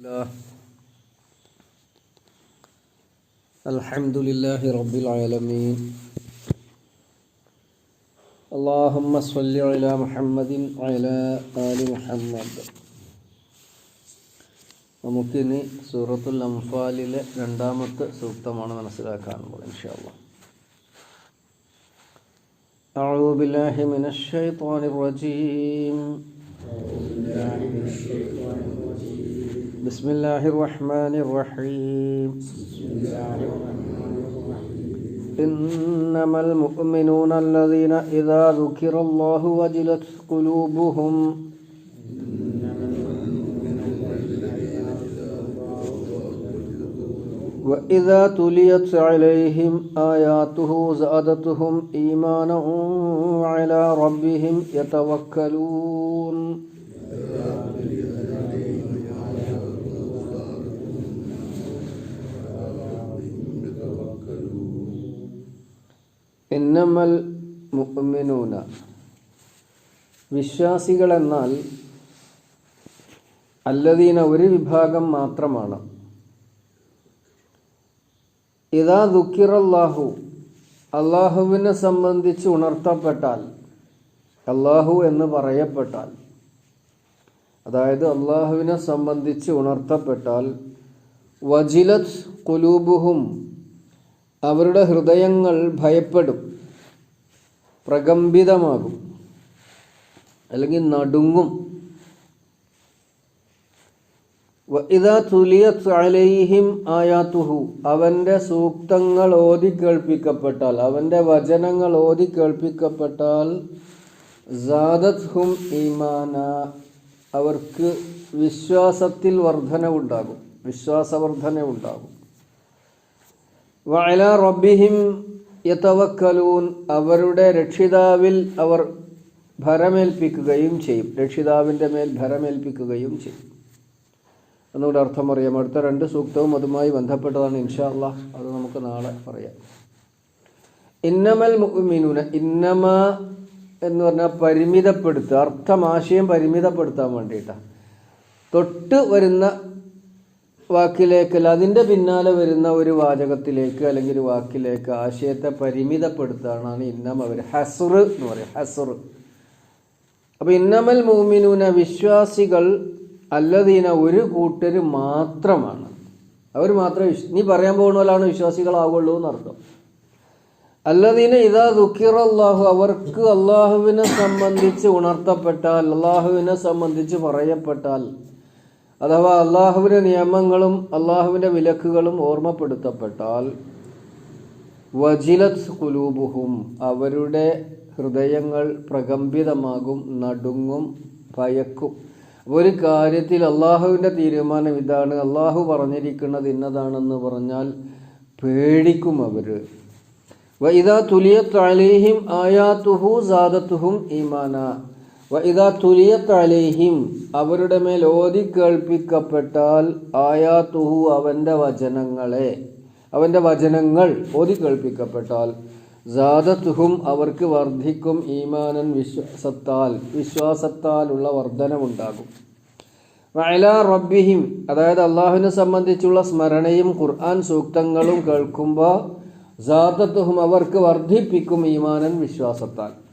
الله الحمد لله رب العالمين اللهم صل على محمد وعلى آل محمد നമുക്കിനി സൂറത്തുൽ അംഫാലിലെ രണ്ടാമത്തെ സൂക്തമാണ് മനസ്സിലാക്കാൻ പോകുന്നത് ഇൻഷാല്ല أعوذ بالله من الشيطان الرجيم بسم الله الرحمن الرحيم. إنما المؤمنون الذين إذا ذكر الله وجلت قلوبهم وإذا تليت عليهم آياته زادتهم إيمانا وعلى ربهم يتوكلون. ഇന്നമൽ മുഅ്മിനൂന. വിശ്വാസികളെന്നാൽ അല്ലദീന ഒരു വിഭാഗം മാത്രമാണ്. ഇതാ ദുഃഖിറല്ലാഹു അള്ളാഹുവിനെ സംബന്ധിച്ച് ഉണർത്തപ്പെട്ടാൽ അള്ളാഹു എന്ന് പറയപ്പെട്ടാൽ അതായത് അള്ളാഹുവിനെ സംബന്ധിച്ച് ഉണർത്തപ്പെട്ടാൽ വജിലത് കുലൂബുഹും അവരുടെ ഹൃദയങ്ങൾ ഭയപ്പെടും. പ്രകമ്പിതമാകും അല്ലെങ്കിൽ നടുങ്ങും. ഇതാ തുലിയത് അലൈഹിം ആയാത്തുഹു. അവന്റെ സൂക്തങ്ങൾ ഓതി കേൾപ്പിക്കപ്പെട്ടാൽ അവന്റെ വചനങ്ങൾ ഓതി കേൾപ്പിക്കപ്പെട്ടാൽ ജാദത് ഹും ഈമാന. അവർക്ക് വിശ്വാസത്തിൽ വർധനവുണ്ടാകും. വിശ്വാസവർധനവുണ്ടാകും. വയല റബ്ബിഹിം യതവക്കലൂൻ അവരുടെ രക്ഷിതാവിൽ അവർ ഭരമേൽപ്പിക്കുകയും ചെയ്യും. രക്ഷിതാവിന്റെ മേൽ ഭരമേൽപ്പിക്കുകയും ചെയ്യും. എന്നുകൂടെ അർത്ഥം പറയാം അടുത്ത രണ്ട് സൂക്തവും അതുമായി ബന്ധപ്പെട്ടതാണ് ഇൻഷാ അള്ളാഹ് അത് നമുക്ക് നാളെ പറയാം. ഇന്നമൽ മുഅ്മിനൂന ഇന്നമ എന്ന് പറഞ്ഞാൽ പരിമിതപ്പെടുത്തുക. അർത്ഥം ആശയം പരിമിതപ്പെടുത്താൻ വേണ്ടിയിട്ടാണ്. തൊട്ട് വരുന്ന വാക്കിലേക്കല്ല അതിന്റെ പിന്നാലെ വരുന്ന ഒരു വാചകത്തിലേക്ക് അല്ലെങ്കിൽ ഒരു വാക്കിലേക്ക് ആശയത്തെ പരിമിതപ്പെടുത്താനാണ് ഇന്നം അവർ ഹസുർ എന്ന് പറയും ഹസുർ. അപ്പോൾ ഇന്നമൽ മൂമിനൂന വിശ്വാസികൾ അല്ലതീന ഒരു കൂട്ടർ മാത്രമാണ്. അവർ മാത്രമേ നീ പറയാൻ പോകുന്നവരാണ് വിശ്വാസികളാവുള്ളൂ എന്നർത്ഥം. അല്ലതീന ഇതാ ദുഃഖിറല്ലാഹു അവർക്ക് അള്ളാഹുവിനെ സംബന്ധിച്ച് ഉണർത്തപ്പെട്ടാൽ അള്ളാഹുവിനെ സംബന്ധിച്ച് പറയപ്പെട്ടാൽ അഥവാ അള്ളാഹുവിന്റെ നിയമങ്ങളും അള്ളാഹുവിന്റെ വിലക്കുകളും ഓർമ്മപ്പെടുത്തപ്പെട്ടാൽ വജിലത് കുലൂബുഹും അവരുടെ ഹൃദയങ്ങൾ പ്രകമ്പിതമാകും നടുങ്ങും ഭയക്കും. ഒരു കാര്യത്തിൽ അള്ളാഹുവിന്റെ തീരുമാനം ഇതാണ്. അള്ളാഹു പറഞ്ഞിരിക്കുന്നത് ഇന്നതാണെന്ന് പറഞ്ഞാൽ പേടിക്കും അവർ ഇതാ തുലിയത്ത് അലേഹിം ആയാത്തുഹു സാദത്തുഹും ഈമാന. ഇതാ തുലിയത്ത് അലേഹിം അവരുടെ മേൽ ഓതി കേൾപ്പിക്കപ്പെട്ടാൽ ആയാത്തുഹു അവന്റെ വചനങ്ങളെ അവന്റെ വചനങ്ങൾ ഓതി കേൾപ്പിക്കപ്പെട്ടാൽ ജാതത്തുഹും അവർക്ക് വർദ്ധിക്കും ഈമാനൻ വിശ്വാസത്താൽ വിശ്വാസത്താലുള്ള വർധനമുണ്ടാകും. വയല റബ്ബിഹിം അതായത് അള്ളാഹുവിനെ സംബന്ധിച്ചുള്ള സ്മരണയും ഖുർആൻ സൂക്തങ്ങളും കേൾക്കുമ്പോൾ ജാതത്തുഹും അവർക്ക് വർദ്ധിപ്പിക്കും ഈമാനൻ വിശ്വാസത്താൽ.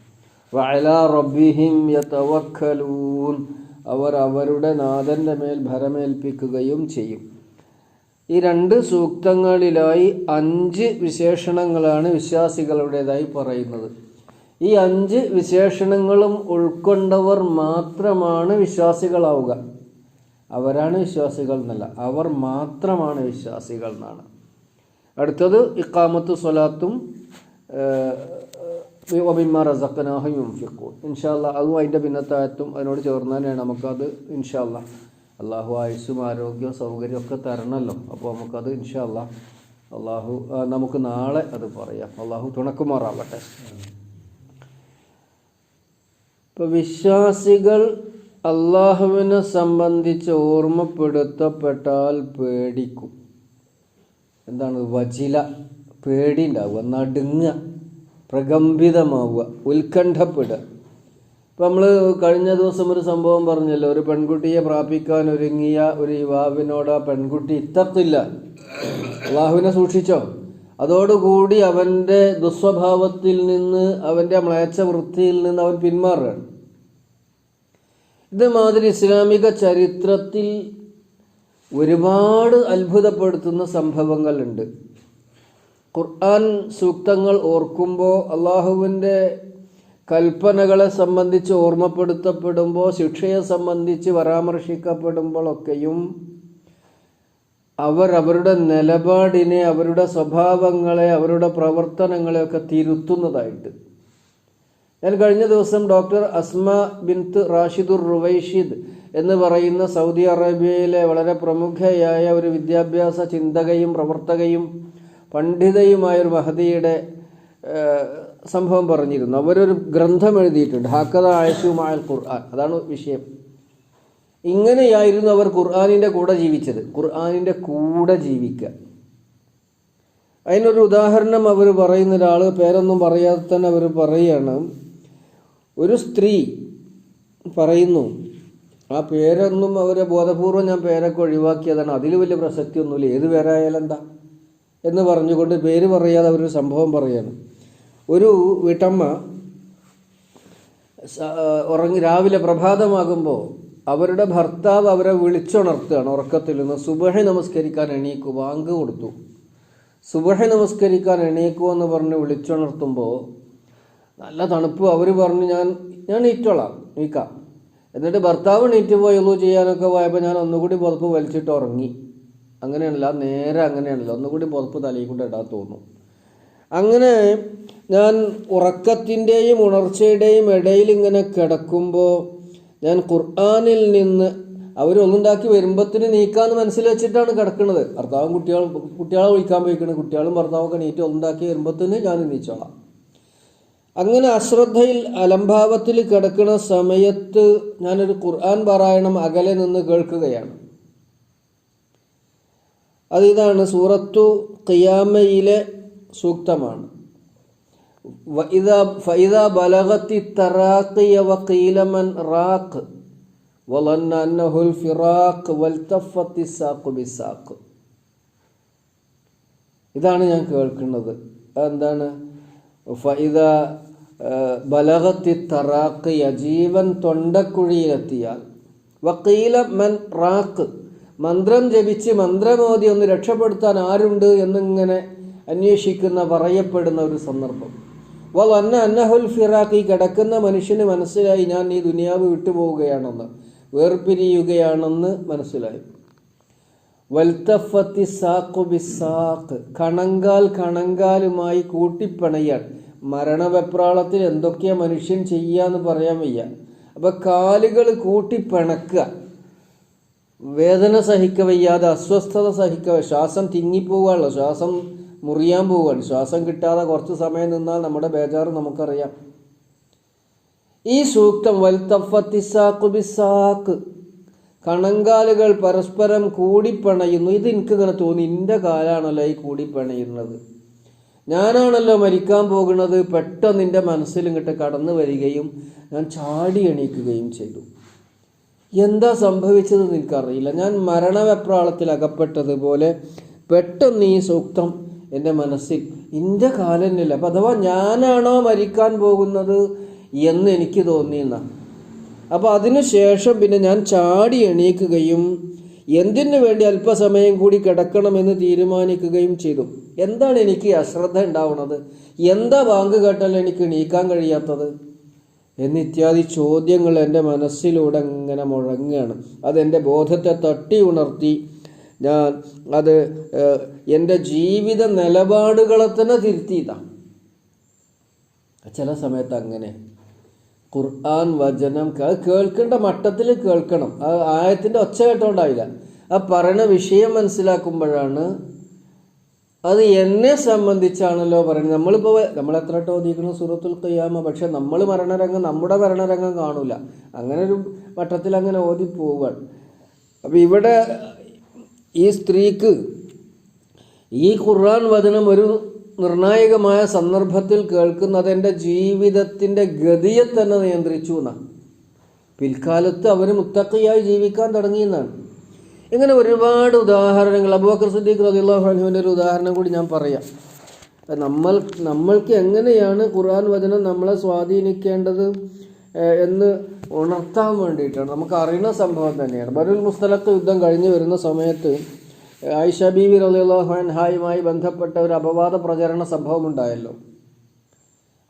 വയല റബ്ബിഹിം യതവക്കലൂൻ. അവർ അവരുടെ നാഥന്റെ മേൽ ഭരമേൽപ്പിക്കുകയും ചെയ്യും. ഈ രണ്ട് സൂക്തങ്ങളിലായി അഞ്ച് വിശേഷണങ്ങളാണ് വിശ്വാസികളുടേതായി പറയുന്നത്. ഈ അഞ്ച് വിശേഷണങ്ങളും ഉൾക്കൊണ്ടവർ മാത്രമാണ് വിശ്വാസികളാവുക. അവരാണ് വിശ്വാസികൾ എന്നല്ല അവർ മാത്രമാണ് വിശ്വാസികൾ എന്നാണ്. അടുത്തത് ഇക്കാമത്ത് സ്വലാത്തും ഇൻഷാല്ല അതും അതിന്റെ ഭിന്നത്തായത്തും അതിനോട് ചേർന്ന് തന്നെയാണ്. നമുക്കത് ഇൻഷാല്ല അള്ളാഹു ആയുസ്സും ആരോഗ്യവും സൗകര്യവും ഒക്കെ തരണമല്ലോ അപ്പോൾ നമുക്കത് ഇൻഷാല്ല അള്ളാഹു നമുക്ക് നാളെ അത് പറയാം. അള്ളാഹു തുണക്കുമാറാവട്ടെ. ഇപ്പോൾ വിശ്വാസികൾ അള്ളാഹുവിനെ സംബന്ധിച്ച് ഓർമ്മപ്പെടുത്തപ്പെട്ടാൽ പേടിക്കും. എന്താണ്? വജില പേടി ഉണ്ടാവുക നടുങ്ങുക. പ്രകമ്പിതമാവുക ഉത്കണ്ഠപ്പെടുക. ഇപ്പം നമ്മൾ കഴിഞ്ഞ ദിവസം ഒരു സംഭവം പറഞ്ഞല്ലോ ഒരു പെൺകുട്ടിയെ പ്രാപിക്കാൻ ഒരുങ്ങിയ ഒരു യുവാവിനോട് ആ പെൺകുട്ടി ഇത്തത്തില്ല അള്ളാഹുവിനെ സൂക്ഷിച്ചോ? അതോടുകൂടി അവന്റെ ദുസ്വഭാവത്തിൽ നിന്ന് അവന്റെ മ്ലേച്ഛ വൃത്തിയിൽ നിന്ന് അവൻ പിന്മാറുകയാണ്. ഇതുമാതിരി ഇസ്ലാമിക ചരിത്രത്തിൽ ഒരുപാട് അത്ഭുതപ്പെടുത്തുന്ന സംഭവങ്ങളുണ്ട്. ഖുർആൻ സൂക്തങ്ങൾ ഓർക്കുമ്പോൾ അള്ളാഹുവിന്റെ കൽപ്പനകളെ സംബന്ധിച്ച് ഓർമ്മപ്പെടുത്തപ്പെടുമ്പോൾ ശിക്ഷയെ സംബന്ധിച്ച് പരാമർശിക്കപ്പെടുമ്പോഴൊക്കെയും അവർ അവരുടെ നിലപാടിനെ അവരുടെ സ്വഭാവങ്ങളെ അവരുടെ പ്രവർത്തനങ്ങളെയൊക്കെ തിരുത്തുന്നതായിട്ട്. ഞാൻ കഴിഞ്ഞ ദിവസം ഡോക്ടർ അസ്മ ബിൻത്ത് റാഷിദുർ റുവൈഷിദ് എന്ന് പറയുന്ന സൗദി അറേബ്യയിലെ വളരെ പ്രമുഖയായ ഒരു വിദ്യാഭ്യാസ ചിന്തകയും പ്രവർത്തകയും പണ്ഡിതയുമായ ഒരു മഹദിയുടെ സംഭവം പറഞ്ഞിരുന്നു. അവരൊരു ഗ്രന്ഥം എഴുതിയിട്ടുണ്ട്. ഹാക്കത ആയസുമായ ഖുർആൻ. അതാണ് വിഷയം. ഇങ്ങനെയായിരുന്നു അവർ ഖുർആാനിന്റെ കൂടെ ജീവിച്ചത്. ഖുർആാനിന്റെ കൂടെ ജീവിക്കുക. അതിനൊരു ഉദാഹരണം അവർ പറയുന്ന ഒരാൾ പേരൊന്നും പറയാതെ തന്നെ അവർ പറയുകയാണ് ഒരു സ്ത്രീ പറയുന്നു ആ പേരൊന്നും അവരെ ബോധപൂർവം ഞാൻ പേരൊക്കെ ഒഴിവാക്കിയതാണ്. അതിൽ വലിയ പ്രസക്തിയൊന്നുമില്ല. ഏത് പേരായാലും എന്താ? എന്ന് പറഞ്ഞുകൊണ്ട് പേര് പറയാതെ അവരൊരു സംഭവം പറയാണ്. ഒരു വീട്ടമ്മ ഉറങ്ങി രാവിലെ പ്രഭാതമാകുമ്പോൾ അവരുടെ ഭർത്താവ് അവരെ വിളിച്ചുണർത്തുകയാണ് ഉറക്കത്തിൽ നിന്ന് സുബഹി നമസ്കരിക്കാൻ എണീക്കു വാങ്ക് കൊടുത്തു. സുബഹി നമസ്കരിക്കാൻ എണീക്കൂ എന്ന് പറഞ്ഞ് വിളിച്ചുണർത്തുമ്പോൾ നല്ല തണുപ്പ്. അവർ പറഞ്ഞു ഞാൻ ഞാൻ നീറ്റോളാം നീക്കാം എന്നിട്ട് ഭർത്താവ് നീറ്റ് പോയി ഒന്നു ചെയ്യാനൊക്കെ പോയപ്പോൾ ഞാൻ ഒന്നുകൂടി പുറത്ത് വലിച്ചിട്ട് ഉറങ്ങി. അങ്ങനെയാണല്ലോ നേരെ അങ്ങനെയാണല്ലോ. ഒന്നുകൂടി പുറപ്പ് തലയിൽ കൊണ്ട് ഇടാൻ തോന്നും. അങ്ങനെ ഞാൻ ഉറക്കത്തിന്റെയും ഉണർച്ചയുടെയും ഇടയിൽ ഇങ്ങനെ കിടക്കുമ്പോൾ ഞാൻ ഖുർആാനിൽ നിന്ന് അവരൊന്നുണ്ടാക്കി വരുമ്പത്തിന് നീക്കാന്ന് മനസ്സിൽ വെച്ചിട്ടാണ് കിടക്കുന്നത് ഭർത്താവും കുട്ടികളും കുട്ടികളെ വിളിക്കാൻ പോയിക്കണത് കുട്ടികളും ഭർത്താവൊക്കെ നീറ്റ് ഒന്നുണ്ടാക്കി വരുമ്പത്തിന് ഞാൻ നീച്ചോളാം അങ്ങനെ അശ്രദ്ധയിൽ അലംഭാവത്തിൽ കിടക്കുന്ന സമയത്ത് ഞാനൊരു ഖുർആൻ പാരായണം അകലെ നിന്ന് കേൾക്കുകയാണ്. അത് ഇതാണ് സൂറത്തു ഖിയാമയിലെ സൂക്തമാണ്. ഫൈദ ബലഗത്തി തറാഖിയ വഖീലമൻ റാഖ് വലന്ന അന്നഹുൽ ഫിറാഖ് വൽത്തഫത്തി സാഖു ബിസാഖ്. ഇതാണ് ഞാൻ കേൾക്കുന്നത്. എന്താണ് ഫൈദ ബലഗത്തി തറാഖിയ ജീവൻ തൊണ്ടക്കുഴിയിലെത്തിയാൽ വക്കീല മൻ റാഖ് മന്ത്രം ജപിച്ച് മന്ത്രമോദി ഒന്ന് രക്ഷപ്പെടുത്താൻ ആരുണ്ട് എന്നിങ്ങനെ അന്വേഷിക്കുന്ന പറയപ്പെടുന്ന ഒരു സന്ദർഭം. വൽ അന്ന അന്നഹുൽ ഫിറാഖി കിടക്കുന്ന മനുഷ്യന് മനസ്സിലായി ഞാൻ ഈ ദുനിയാവ് വിട്ടുപോവുകയാണെന്ന് വേർപിരിയുകയാണെന്ന് മനസ്സിലായി. വൽത്തഫത്തി സാഖു ബിസാഖ് കണങ്കാൽ കണങ്കാലുമായി കൂട്ടിപ്പണയാൻ മരണവെപ്രാളത്തിൽ എന്തൊക്കെയാ മനുഷ്യൻ ചെയ്യാന്ന് പറയാൻ വയ്യ. അപ്പൊ കാലുകൾ കൂട്ടിപ്പിണക്കുക വേദന സഹിക്കവയ്യാതെ അസ്വസ്ഥത സഹിക്കവ ശ്വാസം തിങ്ങിപ്പോവുകയാണല്ലോ ശ്വാസം മുറിയാൻ പോവുകയാണ് ശ്വാസം കിട്ടാതെ കുറച്ച് സമയം നിന്നാൽ നമ്മുടെ ബേജാറ് നമുക്കറിയാം. ഈ സൂക്തം വൽത്തഫത്തിസാക്കുബിസാക്ക് കണങ്കാലുകൾ പരസ്പരം കൂടിപ്പണയുന്നു. ഇത് എനിക്ക് ഇങ്ങനെ തോന്നി എന്റെ കാലാണല്ലോ ഈ കൂടിപ്പണയുന്നത്. ഞാനാണല്ലോ മരിക്കാൻ പോകുന്നത്. പെട്ടെന്ന് എന്റെ മനസ്സിൽ ഇങ്ങോട്ട് കടന്നു വരികയും ഞാൻ ചാടി എണീക്കുകയും ചെയ്തു. എന്താ സംഭവിച്ചത് എനിക്കറിയില്ല. ഞാൻ മരണവെപ്രാളത്തിൽ അകപ്പെട്ടതുപോലെ പെട്ടെന്ന് ഈ സൂക്തം എന്റെ മനസ്സിൽ എന്റെ കാലന്നില്ല അപ്പം അഥവാ ഞാനാണോ മരിക്കാൻ പോകുന്നത് എന്ന് എനിക്ക് തോന്നിയെന്ന? അപ്പോൾ അതിനുശേഷം പിന്നെ ഞാൻ ചാടി എണീക്കുകയും എന്തിനു വേണ്ടി അല്പസമയം കൂടി കിടക്കണമെന്ന് തീരുമാനിക്കുകയും ചെയ്തു. എന്താണ് എനിക്ക് അശ്രദ്ധ ഉണ്ടാവുന്നത്? എന്താ ബാങ്ക് കേട്ടാൽ എനിക്ക് നീക്കാൻ കഴിയാത്തത്? എന്നിത്യാദി ചോദ്യങ്ങൾ എന്റെ മനസ്സിലൂടെ ഇങ്ങനെ മുഴങ്ങുകയാണ്. അതെന്റെ ബോധത്തെ തട്ടി ഉണർത്തി. ഞാൻ അത് എന്റെ ജീവിത നിലപാടുകളെ തന്നെ തിരുത്തിയതാണ് ചില സമയത്ത് അങ്ങനെ. ഖുർആൻ വചനം കേൾക്കേണ്ട മട്ടത്തിൽ കേൾക്കണം. ആ ആയത്തിന്റെ ഒച്ച കേട്ടോണ്ടായില്ല. ആ പറയണ വിഷയം മനസ്സിലാക്കുമ്പോഴാണ് അത് എന്നെ സംബന്ധിച്ചാണല്ലോ പറയുന്നത്. നമ്മളിപ്പോൾ നമ്മൾ എത്ര വട്ടം സൂറത്തുൽ ഖിയാമ. പക്ഷെ നമ്മൾ മരണരംഗം നമ്മുടെ മരണരംഗം കാണൂല. അങ്ങനെ ഒരു വട്ടത്തിൽ അങ്ങനെ ഓതി പോവുകയാണ്. അപ്പം ഇവിടെ ഈ സ്ത്രീക്ക് ഈ ഖുർആൻ വചനം ഒരു നിർണായകമായ സന്ദർഭത്തിൽ കേൾക്കുന്നത് എന്റെ ജീവിതത്തിന്റെ ഗതിയെ തന്നെ നിയന്ത്രിച്ചു എന്നാണ്. പിൽക്കാലത്ത് അവർ മുത്തക്കയായി ജീവിക്കാൻ തുടങ്ങിയെന്നാണ് ഇങ്ങനെ ഒരുപാട് ഉദാഹരണങ്ങൾ. അബൂബക്കർ സിദ്ദീഖ് റളിയല്ലാഹു അൻഹുവിന്റെ ഒരു ഉദാഹരണം കൂടി ഞാൻ പറയാം. നമ്മൾ നമ്മൾക്ക് എങ്ങനെയാണ് ഖുർആൻ വചനം നമ്മളെ സ്വാധീനിക്കേണ്ടത് എന്ന് ഉണർത്താൻ വേണ്ടിയിട്ടാണ്. നമുക്ക് അറിയുന്ന സംഭവം തന്നെയാണ്. ബരുൽ മുസ്തലത്ത് യുദ്ധം കഴിഞ്ഞു വരുന്ന സമയത്ത് ആയിഷ ബീവി റളിയല്ലാഹു അൻഹായുമായി ബന്ധപ്പെട്ട ഒരു അപവാദ പ്രചരണ സംഭവം ഉണ്ടായല്ലോ.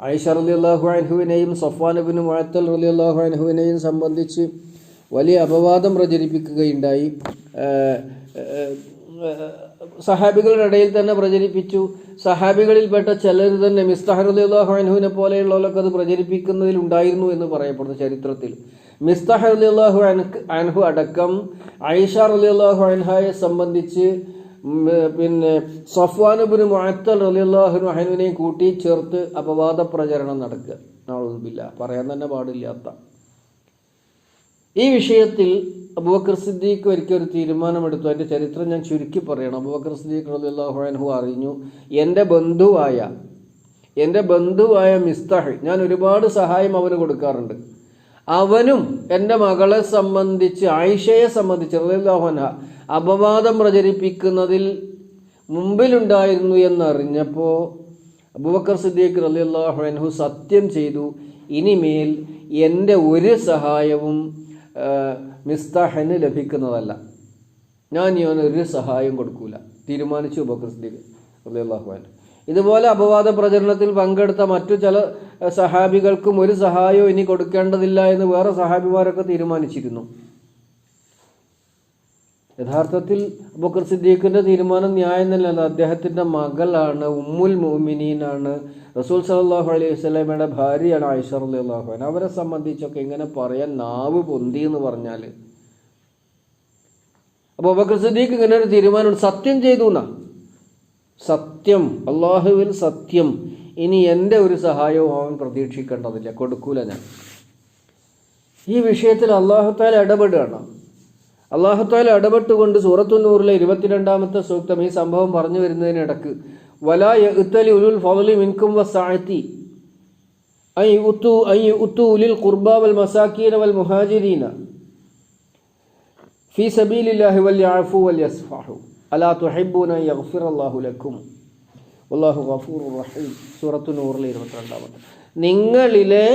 ആയിഷ റളിയല്ലാഹു അള്ളാഹുഹുവിനെയും സഫ്വാൻ ബിൻ മുഅത്തൽ റളിയല്ലാഹു അൻഹുവിനെയും സംബന്ധിച്ച് വലിയ അപവാദം പ്രചരിപ്പിക്കുകയുണ്ടായി. സഹാബികളുടെ ഇടയിൽ തന്നെ പ്രചരിപ്പിച്ചു. സഹാബികളിൽപ്പെട്ട ചിലർ തന്നെ മിസ്താഹ് റളിയല്ലാഹു അൻഹുവിനെ പോലെയുള്ളവരൊക്കെ അത് പ്രചരിപ്പിക്കുന്നതിൽ ഉണ്ടായിരുന്നു എന്ന് പറയപ്പെടുന്നു ചരിത്രത്തിൽ. മിസ്താഹ് റളിയല്ലാഹു അൻഹ് അടക്കം ആയിഷ റളിയല്ലാഹു അൻഹയെ സംബന്ധിച്ച് പിന്നെ സഫ്വാനുബിന് മുഅത്തൽ റളിയല്ലാഹു അഹനുവിനെയും കൂട്ടി ചേർത്ത് അപവാദ പ്രചരണം നടക്കുക. നാളുബില്ല പറയാൻ തന്നെ പാടില്ലാത്ത ഈ വിഷയത്തിൽ അബൂബക്കർ സിദ്ദീഖ് ഒരിക്കൽ ഒരു തീരുമാനമെടുത്തു. അതിന്റെ ചരിത്രം ഞാൻ ചുരുക്കി പറയണം. അബൂബക്കർ സിദ്ദീഖ് അൻഹു അറിഞ്ഞു. എന്റെ ബന്ധുവായ എന്റെ ബന്ധുവായ മിസ്താഹ് ഞാൻ ഒരുപാട് സഹായം അവന് കൊടുക്കാറുണ്ട്. അവനും എന്റെ മകളെ സംബന്ധിച്ച് ആയിഷയെ സംബന്ധിച്ച് അൻഹ അപവാദം പ്രചരിപ്പിക്കുന്നതിൽ മുമ്പിലുണ്ടായിരുന്നു എന്നറിഞ്ഞപ്പോൾ അബൂബക്കർ സിദ്ദീഖ് റളിയല്ലാഹു അൻഹു സത്യം ചെയ്തു. ഇനിമേൽ എന്റെ ഒരു സഹായവും മിസ്താഹിന് ലഭിക്കുന്നതല്ല. ഞാൻ ഇവനൊരു സഹായം കൊടുക്കൂല. തീരുമാനിച്ചു റളിയല്ലാഹു അൻഹു. ഇതുപോലെ അപവാദ പ്രചരണത്തിൽ പങ്കെടുത്ത മറ്റു ചില സഹാബികൾക്കും ഒരു സഹായവും ഇനി കൊടുക്കേണ്ടതില്ല എന്ന് വേറെ സഹാബിമാരൊക്കെ തീരുമാനിച്ചിരുന്നു. യഥാർത്ഥത്തിൽ അബൂബക്കർ സിദ്ദീഖിന്റെ തീരുമാനം ന്യായം തന്നെയാണ് അദ്ദേഹത്തിന്റെ മകളാണ് ഉമ്മുൽ മോമിനീനാണ് റസൂൽ സലാഹു അലൈഹി വസ്ലമയുടെ ഭാര്യയാണ് ആയിഷ അൻഹ. അവരെ സംബന്ധിച്ചൊക്കെ ഇങ്ങനെ പറയാൻ നാവ് പൊന്തി എന്ന് പറഞ്ഞാൽ അപ്പോൾ അബൂബക്കർ സിദ്ദീഖ് ഇങ്ങനെ ഒരു തീരുമാനം സത്യം ചെയ്തു എന്നാ? സത്യം. അള്ളാഹുവിൽ സത്യം. ഇനി എന്റെ ഒരു സഹായവും അവൻ പ്രതീക്ഷിക്കേണ്ടതില്ല. കൊടുക്കൂല ഞാൻ. ഈ വിഷയത്തിൽ അള്ളാഹുത്താൽ ഇടപെടുകയാണ്. അള്ളാഹുത്താല ഇടപെട്ടുകൊണ്ട് സൂറത്തുന്നൂറിലെ ഇരുപത്തിരണ്ടാമത്തെ സൂക്തം ഈ സംഭവം പറഞ്ഞു വരുന്നതിനിടക്ക് വലാ ഇത്തലി ഉലുൽ ഫളലി മിൻകും വസഅതി ഐ ഉത്തു ഐ ഉത്തു ഉലിൽ ഖുർബ വൽ മസാക്കീന വൽ മുഹാജിരീന. ഫീ സബീലില്ലാഹി വൽ യഅഫു വൽ യസ്ഫഹു. അലാ തുഹിബ്ബൂന യഗ്ഫിറല്ലാഹു ലക്കും. വല്ലാഹു ഗഫൂറുർ റഹീം. സൂറത്തു നൂറിലെ ഇരുപത്തിരണ്ടാമത്തെ. നിങ്ങളിലെ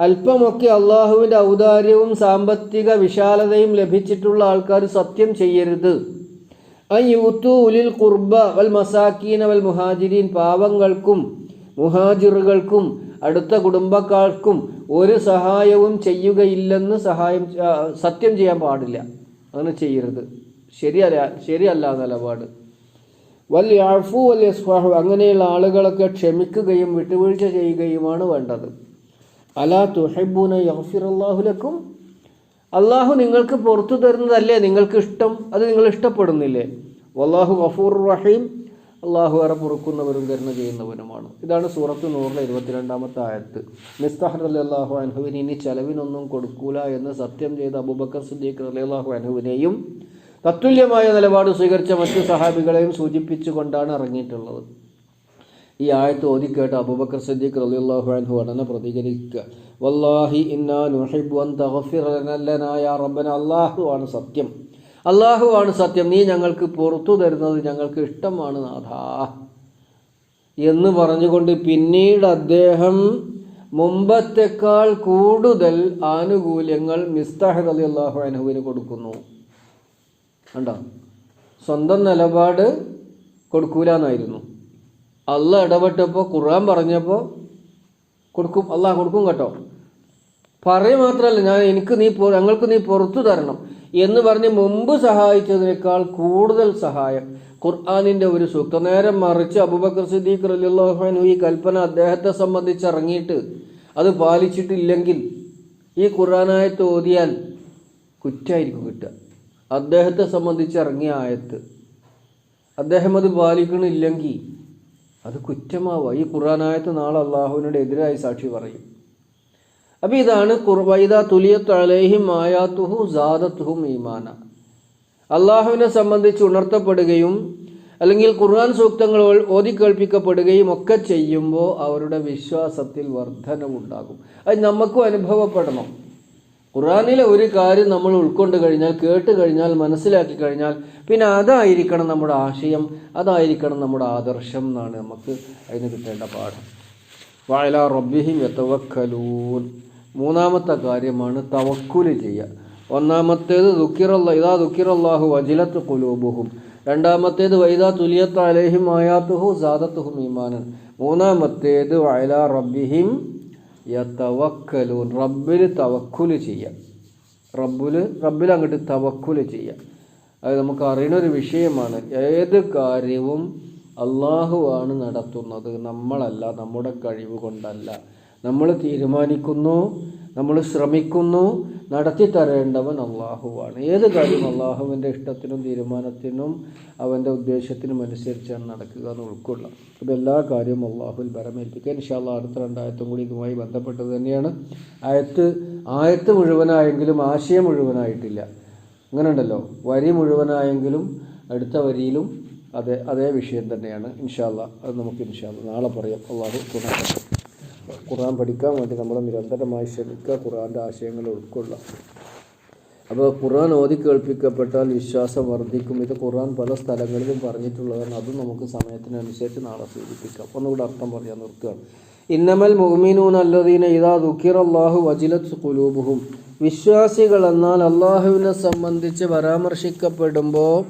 അല്പമൊക്കെ അള്ളാഹുവിന്റെ ഔദാര്യവും സാമ്പത്തിക വിശാലതയും ലഭിച്ചിട്ടുള്ള ആൾക്കാർ സത്യം ചെയ്യരുത്. അയ്യൂത്തു യൂത്തു ഉലിൽ കുർബ വൽ മസാക്കീന വൽ മുഹാജിരീൻ. പാവങ്ങൾക്കും മുഹാജിറുകൾക്കും അടുത്ത കുടുംബക്കാർക്കും ഒരു സഹായവും ചെയ്യുകയില്ലെന്ന് സഹായം സത്യം ചെയ്യാൻ പാടില്ല. അങ്ങനെ ചെയ്യരുത്. ശരിയല്ല ശരിയല്ല നിലപാട്. വൽ യാഫു വൽ യസ്ഫാഹു അങ്ങനെയുള്ള ആളുകളൊക്കെ ക്ഷമിക്കുകയും വിട്ടുവീഴ്ച ചെയ്യുകയുമാണ് വേണ്ടത്. അലാ തുഹബൂന യഹ്ഫിർ ലക്കും. അള്ളാഹു നിങ്ങൾക്ക് പുറത്തു തരുന്നതല്ലേ നിങ്ങൾക്ക് ഇഷ്ടം അത് നിങ്ങൾ ഇഷ്ടപ്പെടുന്നില്ലേ? വല്ലാഹു ഗഫൂർ റഹീം. അള്ളാഹു ഏറെ പൊറുക്കുന്നവരും കരുണ ചെയ്യുന്നവനുമാണ് ഇതാണ് സൂറത്ത് നൂറിലെ ഇരുപത്തിരണ്ടാമത്തെ ആയത്ത്. മിസ്താഹർ അലി അള്ളാഹു അൻഹുവിന് ഇനി ചെലവിനൊന്നും കൊടുക്കൂല എന്ന് സത്യം ചെയ്ത അബൂബക്കർ സുദ്ദീഖ് അലി അള്ളാഹു അനുഹുവിനെയും തത്തുല്യമായ നിലപാട് സ്വീകരിച്ച മറ്റു സഹാബികളെയും സൂചിപ്പിച്ചുകൊണ്ടാണ് ഇറങ്ങിയിട്ടുള്ളത്. ഈ ആയത്ത് ഓതിക്കേട്ട് അബൂബക്കർ സിദ്ദീഖ് റളിയല്ലാഹു അൻഹു ഉടനെ പ്രതികരിക്കുക. വല്ലാഹി ഇന്നാ നുഹിബ്ബു അൻ തഗ്ഫിറ ലനാ യാ റബ്ബന. അല്ലാഹു ആണ് സത്യം. അള്ളാഹു ആണ് സത്യം. നീ ഞങ്ങൾക്ക് പുറത്തു തരുന്നത് ഞങ്ങൾക്ക് ഇഷ്ടമാണ് നാഥ. എന്ന് പറഞ്ഞുകൊണ്ട് പിന്നീട് അദ്ദേഹം മുമ്പത്തെക്കാൾ കൂടുതൽ ആനുകൂല്യങ്ങൾ മിസ്താഹ് അള്ളാഹു അനുഹുവിന് കൊടുക്കുന്നു. കണ്ടോ? സ്വന്തം നിലപാട് കൊടുക്കൂലെന്നായിരുന്നു. അല്ല ഇടപെട്ടപ്പോൾ ഖുർആൻ പറഞ്ഞപ്പോൾ കൊടുക്കും അള്ളാഹ് കൊടുക്കും കേട്ടോ. പറയ മാത്രമല്ല ഞാൻ എനിക്ക് നീ ഞങ്ങൾക്ക് നീ പുറത്തു തരണം എന്ന് പറഞ്ഞ് മുമ്പ് സഹായിച്ചതിനേക്കാൾ കൂടുതൽ സഹായം ഖുർആാനിന്റെ ഒരു സൂക്ത. നേരം മറിച്ച് അബുബക്കർ സിദ്ദീഖ് അൻഹു ഈ കൽപ്പന അദ്ദേഹത്തെ സംബന്ധിച്ച് ഇറങ്ങിയിട്ട് അത് പാലിച്ചിട്ടില്ലെങ്കിൽ ഈ ഖുർആനായത്ത് തോതിയാൽ കുറ്റായിരിക്കും കിട്ടുക. അദ്ദേഹത്തെ സംബന്ധിച്ച് ഇറങ്ങിയ ആയത്ത്. അദ്ദേഹം അത് പാലിക്കണില്ലെങ്കിൽ അത് കുറ്റമാവുക. ഈ ഖുറാനായത് നാളെ അള്ളാഹുവിനോട് എതിരായി സാക്ഷി പറയും. അപ്പം ഇതാണ് കുർവൈദ തുലിയത്ത് അലൈഹിം ആയാത്തുഹു ജാദത്തുഹും ഈമാന. അള്ളാഹുവിനെ സംബന്ധിച്ച് ഉണർത്തപ്പെടുകയും അല്ലെങ്കിൽ ഖുർആൻ സൂക്തങ്ങൾ ഓതിക്കേൾപ്പിക്കപ്പെടുകയും ഒക്കെ ചെയ്യുമ്പോൾ അവരുടെ വിശ്വാസത്തിൽ വർധനവുണ്ടാകും. അത് നമുക്കും അനുഭവപ്പെടണം. ഖുറാനിലെ ഒരു കാര്യം നമ്മൾ ഉൾക്കൊണ്ട് കഴിഞ്ഞാൽ കേട്ട് കഴിഞ്ഞാൽ മനസ്സിലാക്കി കഴിഞ്ഞാൽ പിന്നെ അതായിരിക്കണം നമ്മുടെ ആശയം അതായിരിക്കണം നമ്മുടെ ആദർശം എന്നാണ് നമുക്ക് അതിന് കിട്ടേണ്ട പാഠം. വായല റബ്ബിഹിം യത്തവക്കലൂൻ മൂന്നാമത്തെ കാര്യമാണ് തവക്കുൽ ചെയ്യുക. ഒന്നാമത്തേത് ദുഃഖിറല്ല ഇതാ ദുഃഖിറല്ലാഹു വജിലത്ത് കുലൂബുഹും രണ്ടാമത്തേത് വൈദാ തുലിയത്ത് അലേഹിം ആയാത്തുഹു സാദത്തുഹും ഈമാനൻ. മൂന്നാമത്തേത് വയല റബ്ബിഹിം യതവക്കലൂൻ റബ്ബിൽ തവക്കുൽ ചെയ്യുക റബ്ബിൽ റബ്ബിൽ അങ്ങോട്ട് തവക്കുൽ ചെയ്യുക അത് നമുക്ക് അറിയുന്ന ഒരു വിഷയമാണ്. ഏത് കാര്യവും അള്ളാഹുവാണ് നടത്തുന്നത്. നമ്മളല്ല നമ്മുടെ കഴിവ് കൊണ്ടല്ല. നമ്മൾ തീരുമാനിക്കുന്നു നമ്മൾ ശ്രമിക്കുന്നു നടത്തി തരേണ്ടവൻ അള്ളാഹുവാണ്. ഏത് കാര്യം അള്ളാഹുവിന്റെ ഇഷ്ടത്തിനും തീരുമാനത്തിനും അവന്റെ ഉദ്ദേശത്തിനും അനുസരിച്ചാണ് നടക്കുക എന്ന് ഉൾക്കൊള്ളാം അപ്പോൾ എല്ലാ കാര്യവും അള്ളാഹുവിൽ ഭരമേൽപ്പിക്കുക ഇൻഷാല്ല അടുത്ത രണ്ടായത്തും കൂടി ഇതുമായി ബന്ധപ്പെട്ടത് തന്നെയാണ്. ആയത്ത് ആയത്ത് മുഴുവനായെങ്കിലും ആശയം മുഴുവനായിട്ടില്ല. അങ്ങനെ ഉണ്ടല്ലോ വരി മുഴുവനായെങ്കിലും അടുത്ത വരിയിലും അതേ അതേ വിഷയം തന്നെയാണ്. ഇൻഷാല്ല അത് നമുക്ക് ഇൻഷാല്ല നാളെ പറയാം. അള്ളാഹു തുണക്കട്ടെ ഖുർആൻ പഠിക്കാൻ വേണ്ടി നമ്മൾ നിരന്തരമായി ശ്രമിക്കുക ഖുർആന്റെ ആശയങ്ങൾ ഉൾക്കൊള്ളാം അപ്പോൾ ഖുർആൻ ഓതി കേൾപ്പിക്കപ്പെട്ടാൽ വിശ്വാസം വർദ്ധിക്കും. ഇത് ഖുർആൻ പല സ്ഥലങ്ങളിലും പറഞ്ഞിട്ടുള്ളതാണ്. അതും നമുക്ക് സമയത്തിനനുസരിച്ച് നാളെ സൂചിപ്പിക്കാം. ഒന്നുകൂടെ അർത്ഥം പറയാൻ നിർത്തുകയാണ് ഇന്നമൽ മുഹ്മിനൂൻ അല്ലദീന ഇതാ ദുഃഖിർ അള്ളാഹു വജിലത് കുലൂബുഹും വിശ്വാസികൾ എന്നാൽ അള്ളാഹുവിനെ സംബന്ധിച്ച് പരാമർശിക്കപ്പെടുമ്പോൾ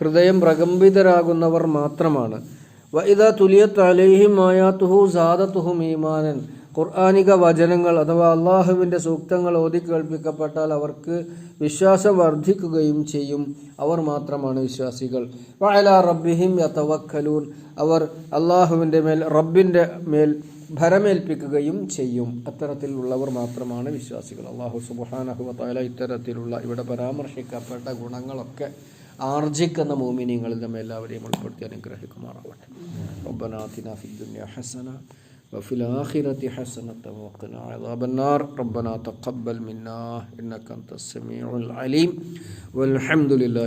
ഹൃദയം പ്രകമ്പിതരാകുന്നവർ മാത്രമാണ്. വൈദ തുലിയത്ത് അലൈഹിം ആയാത്തുഹു സാദത്തുഹും ഈമാനൻ. ഖുർആാനിക വചനങ്ങൾ അഥവാ അള്ളാഹുവിന്റെ സൂക്തങ്ങൾ ഓതി കേൾപ്പിക്കപ്പെട്ടാൽ അവർക്ക് വിശ്വാസം വർദ്ധിക്കുകയും ചെയ്യും. അവർ മാത്രമാണ് വിശ്വാസികൾ. വയല റബ്ബിഹിം യതവക്കലൂൻ. അവർ അള്ളാഹുവിന്റെ മേൽ റബ്ബിന്റെ മേൽ ഭരമേൽപ്പിക്കുകയും ചെയ്യും. അത്തരത്തിലുള്ളവർ മാത്രമാണ് വിശ്വാസികൾ. അള്ളാഹു സുബാനഹുവല ഇത്തരത്തിലുള്ള ഇവിടെ പരാമർശിക്കപ്പെട്ട ഗുണങ്ങളൊക്കെ ആർജിക്കുന്ന മോമിനിങ്ങളിൽ നമ്മെ എല്ലാവരെയും ഉൾപ്പെടുത്തി അനുഗ്രഹിക്കുമാറാവട്ടെ ربنا آتنا في الدنيا حسنة وفي الآخرة حسنة وقنا عذاب النار ربنا تقبل منا إنك أنت السميع العليم والحمد لله